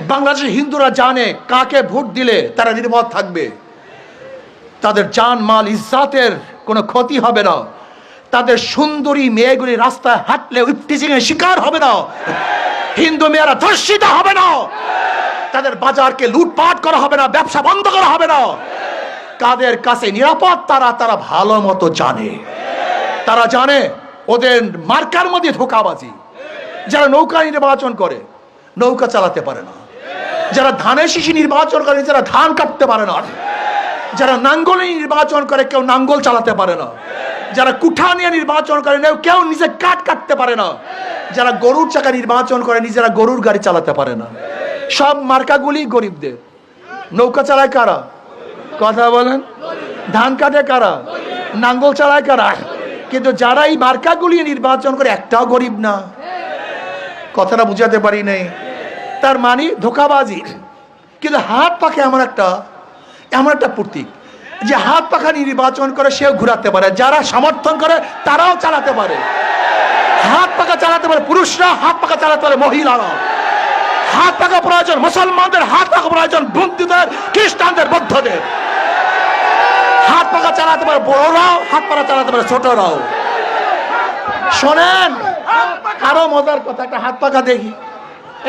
বাংলাদেশের হিন্দুরা জানে কাকে ভোট দিলে তারা নিরাপদ থাকবে। তাদের জান মাল ইজ্জাতের কোনো ক্ষতি হবে না। তাদের সুন্দরী মেয়েগুলি রাস্তায় হাঁটলে ইফটিজিং এর শিকার হবে না। হিন্দু মেয়েরা ধর্ষিত হবে না। তাদের বাজারকে লুটপাট করা হবে না, ব্যবসা বন্ধ করা হবে না। কাদের কাছে নিরাপদ তারা তারা ভালো মতো জানে। তারা জানে ওদের মার্কার মধ্যে ধোকাবাজি। যারা নৌকা নির্বাচন করে, নৌকা চালাতে পারে না। যারা ধানের শিশি নির্বাচন করে যারা ধান কাটতে পারে না। যারা নাঙ্গলে নির্বাচন করে, কেউ নাঙ্গল চালাতে পারে না। যারা কুঠা নিয়ে নির্বাচন করে না কেউ নিজে কাঠ কাটতে পারে না। যারা গরুর চাকা নির্বাচন করে, নিজেরা গরুর গাড়ি চালাতে পারে না। সব মার্কাগুলি গরিবদের। নৌকা চালায় কারা? কথা বলেন। ধান কাটে কারা? নাঙ্গল চালায় কারা? কিন্তু যারা এই মার্কাগুলি নির্বাচন করে, একটাও গরিব না। কথাটা বুঝাতে পারি নাই। তার মানে ধোকাবাজি কিন্তু হাত পাখে এমন একটা এমন একটা প্রতীক যে হাত পাখা নির্বাচন করে সেও ঘুরাতে পারে, যারা সমর্থন করে তারাও চালাতে পারে। হাত পাখা চালাতে পারে পুরুষরা, হাত পাখা চালাতে পারে মহিলারা হাত পাখা প্রয়োজন মুসলমানদের, হাত পাখা প্রয়োজন বন্ধুদের খ্রিস্টানদের, বৌদ্ধদের। হাত পাখা চালাতে পারে বড়রাও, হাত পাখা চালাতে পারে ছোটরাও। শোনেন, আরও মজার কথা, একটা হাত পাখা দেখি।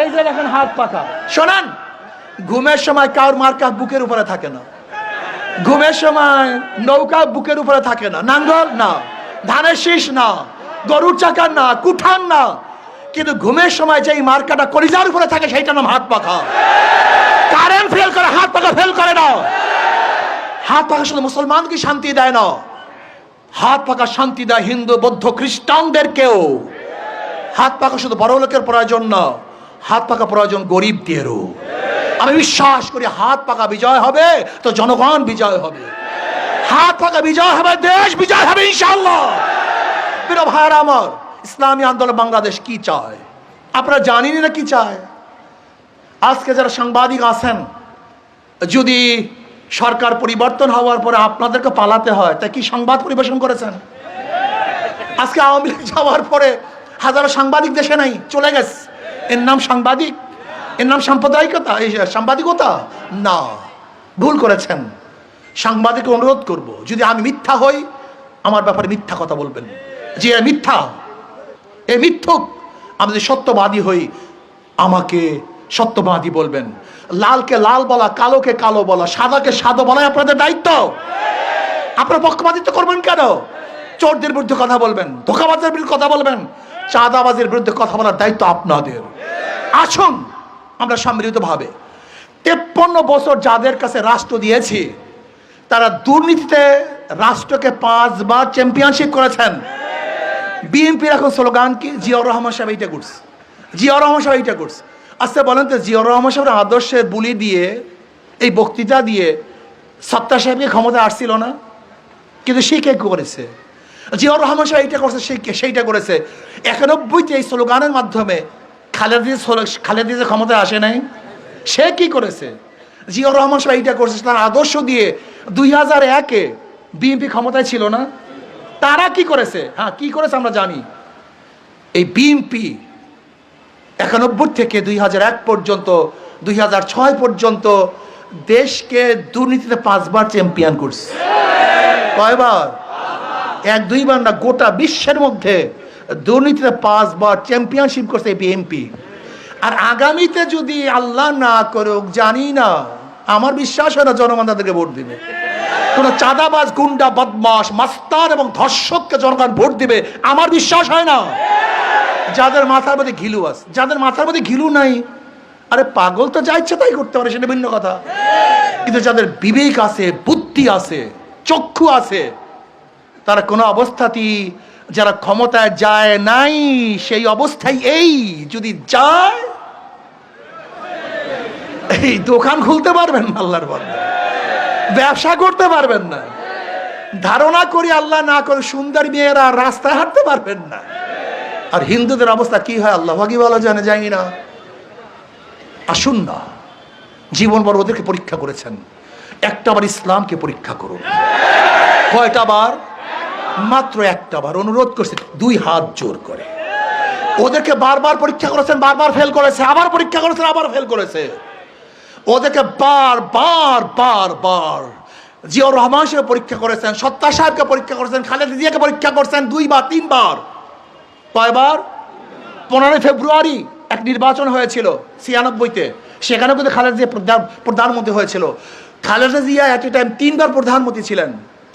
এই যে দেখেন হাত পাখা শোনেন, ঘুমের সময় কারোর মার্কা বুকের উপরে থাকে না। ঘুমের সময় নৌকা বুকের উপরে থাকে না। নাঙ্গল না, ধানের শীষ না, গরুর চাকার না, কুঠান না। কিন্তু ঘুমের সময় যেই মার্কাটা কলিজার উপরে থাকে সেইটা নাম হাত পাখা। কারেন্ট ফেল করে, হাত পাখা ফেল করে না। হাত পাখা শুধু মুসলমানকে শান্তি দেয় না। হাত পাখা শান্তি দেয় হিন্দু, বৌদ্ধ, খ্রিস্টানদেরকেও। হাত পাখা শুধু বড় লোকের প্রয়োজন না। হাত পাকা প্রয়োজন গরিবদেরও আমি বিশ্বাস করি হাত পাকা বিজয় হবে, তো জনগণ বিজয় হবে। হাত পাকা বিজয় হবে, দেশ বিজয় হবে ইনশাল্লাহ প্রিয় আমার, ইসলামী আন্দোলন বাংলাদেশ কি চায়? আপনারা জানেনই না কি চায়? আজকে যারা সাংবাদিক আছেন, যদি সরকার পরিবর্তন হওয়ার পরে আপনাদেরকে পালাতে হয়, তা কি সংবাদ পরিবেশন করেছেন? আজকে আওয়ামী লীগ যাওয়ার পরে হাজারো সাংবাদিক দেশে নাই, চলে গেছে। এর নাম সাংবাদিক? এর নাম সাম্প্রদায়িকতা? এই, সাংবাদিকতা? না। ভুল করেছেন। সাংবাদিক অনুরোধ করব, যদি আমি মিথ্যা হই, আমার ব্যাপারে মিথ্যা কথা বলবেন। যে মিথ্যা, এ মিথ্যুক, আমি যদি সত্যবাদী হই, আমাকে সত্যবাদী বলবেন। লালকে লাল বলা, কালোকে কালো বলা, সাদাকে সাদা বলাই আপনাদের দায়িত্ব। আপনার পক্ষপাতিত্ব করবেন কেন? চোরদের বিরুদ্ধে কথা বলবেন ধোকাবাজের বিরুদ্ধে কথা বলবেন। চাঁদাবাজের বিরুদ্ধে কথা বলার দায়িত্ব আপনাদের। আসুন, আমরা সম্মিলিতভাবে তেপ্পন্ন বছর যাদের কাছে রাষ্ট্র দিয়েছি, তারা দুর্নীতিতে রাষ্ট্রকে পাঁচবার চ্যাম্পিয়নশিপ করেছেন। বিএনপির এখন স্লোগান কি? জিয়াউর রহমান সাহেব এইটা করছে। জিয়াউর রহমান সাহেব এইটা করছে। আচ্ছা বলেন তো, জিয়াউর রহমান সাহেবের আদর্শের বুলি দিয়ে, এই বক্তৃতা দিয়ে সত্তা সাহেবকে ক্ষমতা আসছিল না? কিন্তু সে কে করেছে? জিয়াউর রহমান সাহেব এইটা করছে, সেই সেইটা করেছে। একানব্বইতে এই স্লোগানের মাধ্যমে খালেদা খালেদা যে ক্ষমতায় আসে নাই। সে কি করেছে? জিয়াউর রহমান সাহেব এইটা করছে, তার আদর্শ দিয়ে দুই হাজার একে বিএনপি ক্ষমতায় ছিল না। তারা কি করেছে? হ্যাঁ কি করেছে আমরা জানি। এই বিএনপি একানব্বই থেকে দুই হাজার এক পর্যন্ত, দুই হাজার ছয় পর্যন্ত দেশকে দুর্নীতিতে পাঁচবার চ্যাম্পিয়ন করছে। কয়বার? এক দুইবার না গোটা বিশ্বের মধ্যে দুর্নীতিতে পাঁচবার চ্যাম্পিয়নশিপ করছে বিএনপি আর আগামীতে যদি আল্লাহ না করুক, জানি না, আমার বিশ্বাস হয় না জনগণ তাদেরকে ভোট দিবে। কোন চাঁদাবাজ, গুন্ডা বদমাস মাস্তার এবং ধর্ষককে জনগণ ভোট দিবে, আমার বিশ্বাস হয় না। যাদের মাথার মধ্যে ঘিলু আছে, যাদের মাথার মধ্যে ঘিলু নাই, আরে পাগল তো যা ইচ্ছে তাই করতে পারে, সেটা ভিন্ন কথা। কিন্তু যাদের বিবেক আছে, বুদ্ধি আছে, চক্ষু আছে তারা কোনো অবস্থাতেই যারা ক্ষমতায় যায় নাই, সেই অবস্থায় এই। যদি যায়, এই দোকান খুলতে পারবেন না আল্লাহর বন্ধা ব্যবসা করতে পারবেন না। ধারণা করি আল্লাহ না করে সুন্দর মেয়েরা রাস্তায় হাঁটতে পারবেন না। আর হিন্দুদের অবস্থা কি হয় আল্লাহ ভাগি বলা জানে, জানি না। আসুন না। জীবন বড় ওদেরকে পরীক্ষা করেছেন। একটা বার ইসলামকে পরীক্ষা করুন। কয়টা বার? মাত্র একটা বার অনুরোধ করছে, দুই হাত জোর করে। ওদেরকে বারবার পরীক্ষা করেছেন, বারবার ফেল করেছে, আবার পরীক্ষা করেছেন, আবার ফেল করেছে। ওদেরকে বার বার বার বার জিয়াউর রহমান সাহেব পরীক্ষা করেছেন, সত্তা সাহেবকে পরীক্ষা করেছেন, খালেদা জিয়াকে পরীক্ষা করেছেন দুইবার তিনবার কয়বার? পনেরোই ফেব্রুয়ারি এক নির্বাচন হয়েছিল ছিয়ানব্বইতে। সেখানে কিন্তু খালেদা জিয়া প্রধান- প্রধানমন্ত্রী হয়েছিল। Khaleda Zia at a time তিনবার প্রধানমন্ত্রী ছিলেন।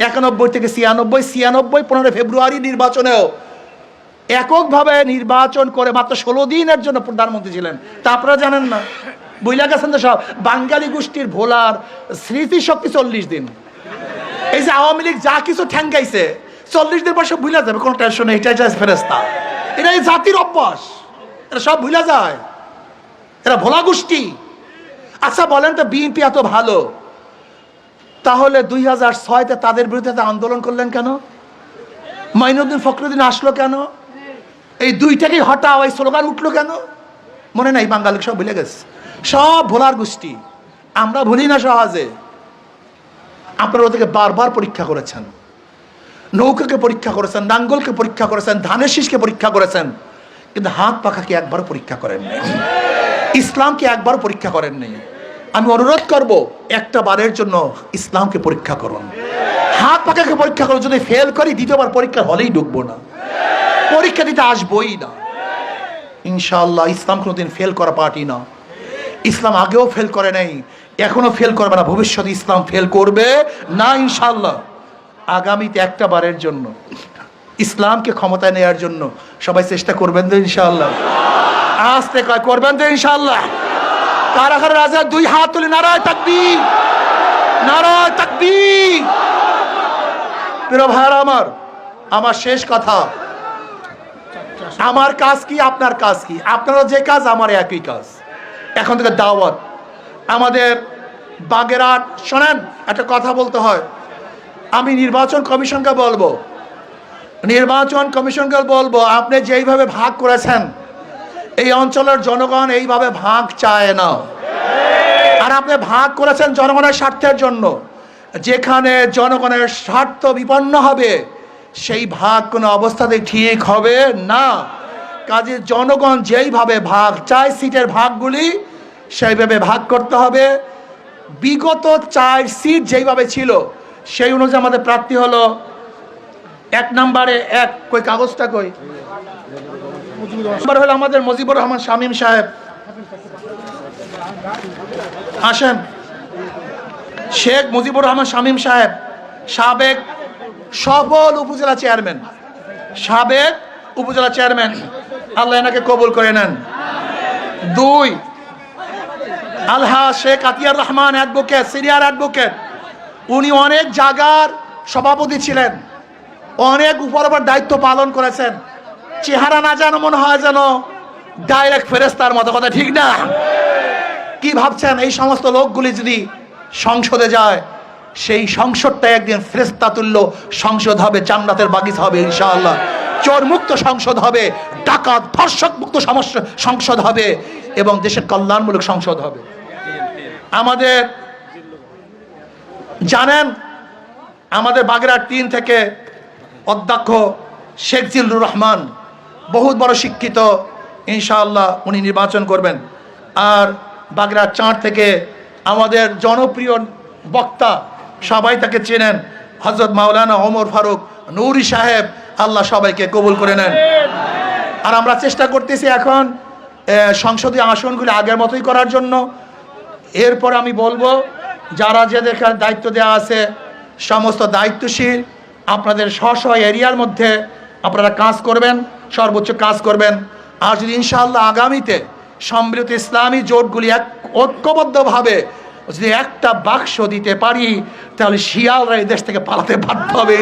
একানব্বই থেকে ছিয়ানব্বই ছিয়ানব্বই, পনেরোই ফেব্রুয়ারি নির্বাচনেও এককভাবে নির্বাচন করে মাত্র ষোলো দিনের জন্য প্রধানমন্ত্রী ছিলেন। তা আপনারা জানেন না। বুঝলা গেছেন তো সব। বাঙালি গোষ্ঠীর ভোলার স্মৃতিশক্তি চল্লিশ দিন। এই যে আওয়ামী লীগ যা কিছু ঠ্যাঙ্গাইছে, চল্লিশ দিন পর সব ভুলে যাবে। কোনো টেনশন নেই এটা ফেরেস্তা এটা এই জাতির অভ্যাস। এটা সব ভুলে যায়। এরা ভোলা গোষ্ঠী। আচ্ছা বলেন তো, বিএনপি এত ভালো। তাহলে দুই হাজার ছয়তে তাদের বিরুদ্ধে আন্দোলন করলেন কেন? মাইনুদ্দিন ফখরুদ্দিন আসলো কেন? এই দুইটাকেই হটাও, এই স্লোগান উঠল কেন? মনে নাই বাঙালি সব ভুলে গেছে। সব ভোলার গোষ্ঠী, আমরা ভুলি না সহজে। আপনারা ওদেরকে বারবার পরীক্ষা করেছেন। নৌকাকে পরীক্ষা করেছেন, নাঙ্গলকে পরীক্ষা করেছেন, ধানের শীষকে পরীক্ষা করেছেন, কিন্তু হাত পাখাকে একবারও পরীক্ষা করেননি। ইসলামকে একবার পরীক্ষা করেননি। আমি অনুরোধ করব, একটা বারের জন্য ইসলামকে পরীক্ষা করুন। হাত পাখাকে পরীক্ষা করুন যদি ফেল করি, দ্বিতীয়বার পরীক্ষা হলেই ঢুকবো না। পরীক্ষা দিতে আসবই না। ইনশাআল্লাহ, ইসলাম কোনোদিন ফেল করা পার্টি না। ইসলাম আগেও ফেল করে নাই, এখনও ফেল করবে না। ভবিষ্যতে ইসলাম ফেল করবে না ইনশাআল্লাহ। আগামীতে একটা বারের জন্য ইসলামকে ক্ষমতায় নেওয়ার জন্য সবাই চেষ্টা করবেন তো ইনশাআল্লাহ। আসতে কয় করবেন তো ইনশাআল্লাহ। কারা কারা রাজা দুই হাত তুলে নারায় তাকবি নারায় তাকবি প্রিয় আমার আমার শেষ কথা, আমার কাজ কি, আপনার কাজ কি? আপনারা যে কাজ আমার একই কাজ। এখন থেকে দাওয়াত। আমাদের বাগেরহাট, শোনেন, একটা কথা বলতে হয়। আমি নির্বাচন কমিশনকে বলব। নির্বাচন কমিশনকে বলব, আপনি যেইভাবে ভাগ করেছেন এই অঞ্চলের জনগণ এইভাবে ভাগ চায় না। আর আপনি ভাগ করেছেন জনগণের স্বার্থের জন্য। যেখানে জনগণের স্বার্থ বিপন্ন হবে, সেই ভাগ কোনো অবস্থাতেই ঠিক হবে না। কাজে জনগণ যেইভাবে ভাগ চায়, সিটের ভাগগুলি সেইভাবে ভাগ করতে হবে। বিগত চার সিট যেইভাবে ছিল, সেই অনুযায়ী আমাদের প্রার্থী হলো এক নম্বরে এক। কই, কাগজটা কই? নম্বর হলো আমাদের মজিবুর রহমান শামীম সাহেব। আসেন। শেখ মুজিবুর রহমান শামীম সাহেব, সাবেক সফল উপজেলা চেয়ারম্যান। সাবেক উপজেলা চেয়ারম্যান। আল্লাহ এনাকে কবুল করে নেন। দুই, Alha Sheikh Atiar Rahman advocate senior advocate. উনি অনেক জায়গার সভাপতি ছিলেন। অনেক উপর উপর দায়িত্ব পালন করেছেন। চেহারা না যেন মনে হয় যেন ডাইরেক্ট ফেরেস্তার মতো। কথা ঠিক না? কি ভাবছেন? এই সমস্ত লোকগুলি যদি সংসদে যায়, সেই সংসদটা একদিন ফেরেস্তা তুল্য সংসদ হবে, জান্নাতের বাগিচ হবে ইনশাআল্লাহ। চোর মুক্ত সংসদ হবে, ডাকাত ধর্ষক মুক্ত সমস্যা সংসদ হবে এবং দেশের কল্যাণমূলক সংসদ হবে। আমাদের জানেন, আমাদের বাগেরহাট তিন থেকে অধ্যক্ষ শেখ জিল্লুর রহমান বহুত বড় শিক্ষিত, ইনশাআল্লাহ উনি নির্বাচন করবেন। আর বাগেরহাট চাঁড় থেকে আমাদের জনপ্রিয় বক্তা সবাই তাকে চেনেন হজরত মাওলানা ওমর ফারুক নৌরি সাহেব। আল্লাহ সবাইকে কবুল করে নেন। আর আমরা চেষ্টা করতেছি এখন সংসদীয় আসনগুলি আগের মতোই করার জন্য। এরপর আমি বলব, যারা যাদের এখানে দায়িত্ব দেওয়া আছে, সমস্ত দায়িত্বশীল, আপনাদের স্ব স্ব এরিয়ার মধ্যে আপনারা কাজ করবেন। সর্বোচ্চ কাজ করবেন আর যদি ইনশাআল্লাহ আগামীতে সম্মিলিত ইসলামী জোটগুলি এক ঐক্যবদ্ধভাবে যদি একটা বাক্স দিতে পারি, তাহলে শিয়ালরা এই দেশ থেকে পালাতে বাধ্য হবে।